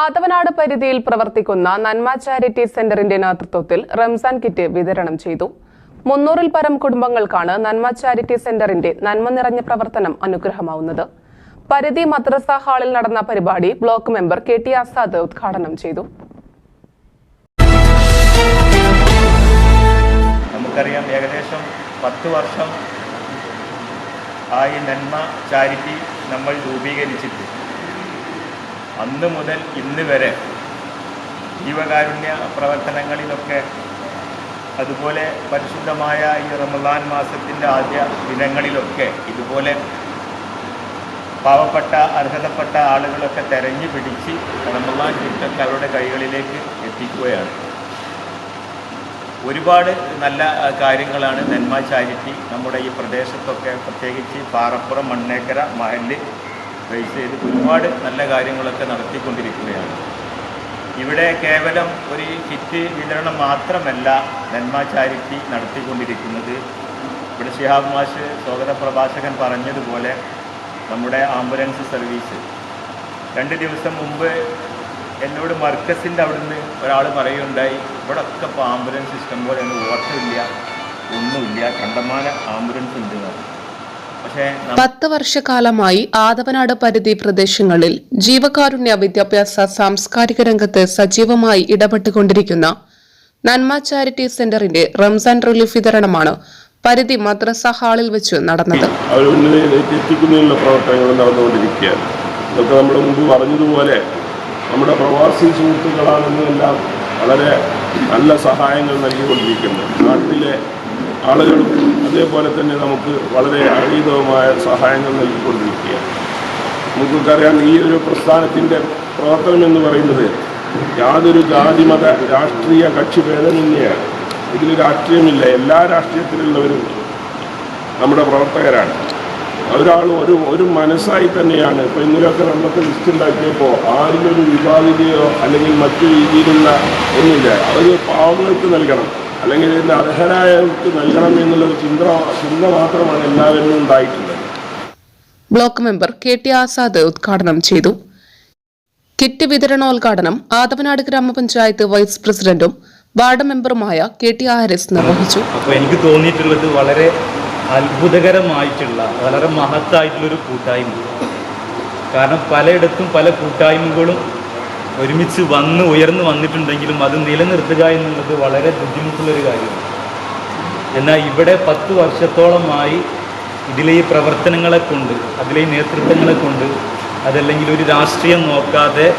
ആദവനാട് പരിധിയിൽ പ്രവർത്തിക്കുന്ന നന്മ ചാരിറ്റി സെന്ററിന്റെ നേതൃത്വത്തിൽ റംസാൻ കിറ്റ് വിതരണം ചെയ്തു. മുന്നൂറിൽ പരം കുടുംബങ്ങൾക്കാണ് നന്മ ചാരിറ്റി സെന്ററിന്റെ നന്മ നിറഞ്ഞ പ്രവർത്തനം അനുഗ്രഹമാവുന്നത്. പരിധി മദ്രസ ഹാളിൽ നടന്ന പരിപാടി block member K T Azad ഉദ്ഘാടനം ചെയ്തു. നമുക്കറിയാം ഏകദേശം പത്ത് വർഷം ആയി നന്മ ചാരിറ്റി നമ്മൾ രൂപീകരിച്ചിട്ട് അന്ന് മുതൽ ഇന്ന് വരെ ജീവകാരുണ്യ പ്രവർത്തനങ്ങളിലൊക്കെ അതുപോലെ പരിശുദ്ധമായ ഈ റമദാൻ മാസത്തിന്റെ ആദ്യ ദിനങ്ങളിലൊക്കെ ഇതുപോലെ പാവപ്പെട്ട അർഹതപ്പെട്ട ആളുകളൊക്കെ തെരഞ്ഞു പിടിച്ച് റമദാൻ കിറ്റൊക്കെ അവരുടെ കൈകളിലേക്ക് എത്തിക്കുകയാണ്. ഒരുപാട് നല്ല കാര്യങ്ങളാണ് നന്മ ചാരിറ്റി നമ്മുടെ ഈ പ്രദേശത്തൊക്കെ പ്രത്യേകിച്ച് പാറപ്പുറം മണ്ണേക്കര മഹൽ ബേസ് ചെയ്ത് ഒരുപാട് നല്ല കാര്യങ്ങളൊക്കെ നടത്തിക്കൊണ്ടിരിക്കുകയാണ്. ഇവിടെ കേവലം ഒരു കിറ്റ് വിതരണം മാത്രമല്ല നന്മ ചാരിറ്റി നടത്തിക്കൊണ്ടിരിക്കുന്നത്. ഇവിടെ ഷിഹാബ് മാഷ് സ്വാഗത പ്രഭാഷകൻ പറഞ്ഞതുപോലെ നമ്മുടെ ആംബുലൻസ് സർവീസ്. രണ്ട് ദിവസം മുമ്പ് എന്നോട് മർക്കസിന്റെ അവിടുന്ന് ഒരാൾ പറയുകയുണ്ടായി ഇവിടെ ഒക്കെ ഇപ്പോൾ ആംബുലൻസ് ഇഷ്ടം പോലെ ഒന്നും ഓട്ടമില്ല ഒന്നുമില്ല കണ്ടമാന ആംബുലൻസ് ഉണ്ട് എന്ന് പറഞ്ഞു. പക്ഷേ നമ്മ- പത്ത് വർഷക്കാലമായി ആദവനാട് പരിധി പ്രദേശങ്ങളിൽ ജീവകാരുണ്യ വിദ്യാഭ്യാസ സാംസ്കാരിക രംഗത്ത് സജീവമായി ഇടപെട്ടുകൊണ്ടിരിക്കുന്ന നന്മ ചാരിറ്റി സെന്ററിന്റെ റംസാൻ റിലീഫ് വിതരണമാണ് പരിധി മദ്രസ ഹാളിൽ വെച്ച് നടന്നത്. എത്തിക്കുന്നതിനുള്ള പ്രവർത്തനങ്ങൾ നടന്നുകൊണ്ടിരിക്കുകയാണ്. ഇതൊക്കെ നമ്മൾ മുമ്പ് പറഞ്ഞതുപോലെ നമ്മുടെ പ്രവാസി സുഹൃത്തുക്കളാണെന്നെല്ലാം വളരെ നല്ല സഹായങ്ങൾ നൽകിക്കൊണ്ടിരിക്കുന്നു. നാട്ടിലെ ആളുകളും അതേപോലെ തന്നെ നമുക്ക് വളരെ അതീതവുമായ സഹായങ്ങൾ നൽകിക്കൊണ്ടിരിക്കുകയാണ്. നമുക്കറിയാം ഈ ഒരു പ്രസ്ഥാനത്തിന്റെ പ്രവർത്തനം എന്ന് പറയുന്നത് യാതൊരു ജാതിമത രാഷ്ട്രീയ കക്ഷി ഭേദമന്യാണ് ഇതിൽ രാഷ്ട്രീയമില്ല. എല്ലാ രാഷ്ട്രീയത്തിലുള്ളവരും നമ്മുടെ പ്രവർത്തകരാണ്. ഒരാൾ ഒരു ഒരു മനസ്സായി തന്നെയാണ് ഇപ്പോൾ ഇന്നലെയൊക്കെ നമുക്ക് ലിസ്റ്റ് ഉണ്ടാക്കിയപ്പോൾ ആരിലൊരു വിഭാഗിതയോ അല്ലെങ്കിൽ മറ്റു രീതിയിലുള്ള ഒന്നുമില്ല. അവർ പാവങ്ങൾക്ക് നൽകണം. അല്ലെങ്കിൽ ഇതിന്റെ അർഹരായവർക്ക് നൽകണം എന്നുള്ളൊരു ചിന്ത ചിന്ത മാത്രമാണ് എല്ലാവരിലും ഉണ്ടായിട്ടുള്ളത്. Block member K T Azad ഉദ്ഘാടനം ചെയ്തു. കിറ്റ് വിതരണോദ്ഘാടനം ആദവനാട് ഗ്രാമപഞ്ചായത്ത് വൈസ് പ്രസിഡന്റും വാർഡ് മെമ്പറുമായ കെ ടി ആരിസ് നിർവഹിച്ചു. അപ്പോൾ എനിക്ക് തോന്നിയിട്ടുള്ളത് വളരെ അത്ഭുതകരമായിട്ടുള്ള വളരെ മഹത്തായിട്ടുള്ളൊരു കൂട്ടായ്മ. കാരണം പലയിടത്തും പല കൂട്ടായ്മകളും ഒരുമിച്ച് വന്ന് ഉയർന്നു വന്നിട്ടുണ്ടെങ്കിലും അത് നിലനിർത്തുക എന്നുള്ളത് വളരെ ബുദ്ധിമുട്ടുള്ളൊരു കാര്യമാണ് എന്നാൽ ഇവിടെ പത്ത് വർഷത്തോളമായി ഇതിലെ ഈ പ്രവർത്തനങ്ങളെ കൊണ്ട് അതിലെ ഈ നേതൃത്വങ്ങളെ കൊണ്ട് അതല്ലെങ്കിൽ ഒരു രാഷ്ട്രീയം നോക്കാതെ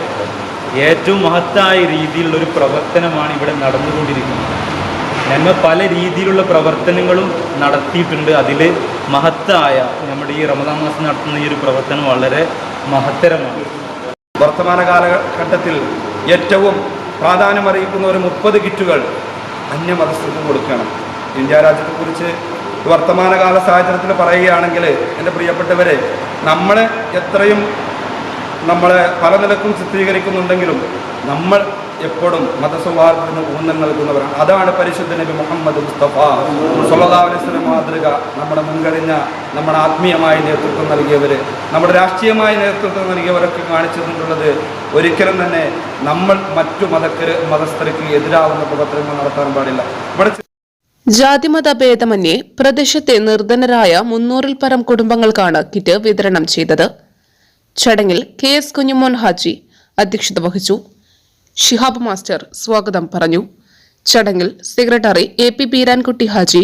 ഏറ്റവും മഹത്തായ രീതിയിലുള്ളൊരു പ്രവർത്തനമാണ് ഇവിടെ നടന്നുകൊണ്ടിരിക്കുന്നത്. നന്മ പല രീതിയിലുള്ള പ്രവർത്തനങ്ങളും നടത്തിയിട്ടുണ്ട്. അതിൽ മഹത്തായ നമ്മുടെ ഈ റമദാൻ മാസം നടത്തുന്ന ഈ ഒരു പ്രവർത്തനം വളരെ മഹത്തരമാണ്. വർത്തമാന കാലഘട്ടത്തിൽ ഏറ്റവും പ്രാധാന്യമറിയിക്കുന്ന ഒരു മുപ്പത് കിറ്റുകൾ അന്യമതസ്ഥർക്ക് കൊടുക്കണം. ഇന്ത്യ രാജ്യത്തെക്കുറിച്ച് വർത്തമാനകാല സാഹചര്യത്തിൽ പറയുകയാണെങ്കിൽ എന്റെ പ്രിയപ്പെട്ടവരെ നമ്മൾ എത്രയും നമ്മളെ പല നിലക്കും ചിത്രീകരിക്കുന്നുണ്ടെങ്കിലും നമ്മൾ എപ്പോഴും മതസൗഹാർദ്ദത്തിന് ഊന്നൽ നൽകുന്നവരാണ്. അതാണ് പരിശുദ്ധ നബി മുഹമ്മദ് മുസ്തഫ. സൊല്ലാസ്ലം മാതൃക നമ്മുടെ മുൻകഴിഞ്ഞ നമ്മുടെ ആത്മീയമായ നേതൃത്വം നൽകിയവർ നമ്മുടെ രാഷ്ട്രീയമായ നേതൃത്വം നൽകിയവരൊക്കെ കാണിച്ചു തന്നിട്ടുള്ളത് ഒരിക്കലും തന്നെ നമ്മൾ മറ്റു മതക്കര് മതസ്ഥർക്ക് എതിരാവുന്ന പ്രവർത്തനങ്ങൾ നടത്താൻ പാടില്ല. ഇവിടെ ജാതിമത ഭേദമന്യേ പ്രദേശത്തെ നിർധനരായ മുന്നൂറിൽ പരം കുടുംബങ്ങൾക്കാണ് കിറ്റ് വിതരണം ചെയ്തത്. ചടങ്ങിൽ കെ എസ് കുഞ്ഞുമോൻ ഹാജി അധ്യക്ഷത വഹിച്ചു. ഷിഹാബ് മാസ്റ്റർ സ്വാഗതം പറഞ്ഞു. ചടങ്ങിൽ secretary A P Peerankutty Haji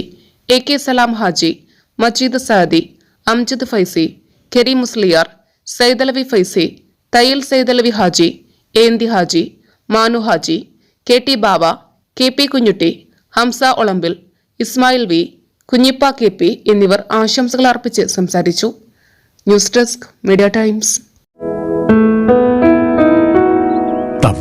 A K Salam Haji Majeed Saadi Amjid Faizy Keri Musliyar Saidalavi Faizy Thayyal Saidalavi Haji Enthi Haji Manu Haji K T Bava K P Kunhutty Hamsa Olambil Ismail V Kunhippa K P എന്നിവർ ആശംസകൾ അർപ്പിച്ച് സംസാരിച്ചു. News desk media times.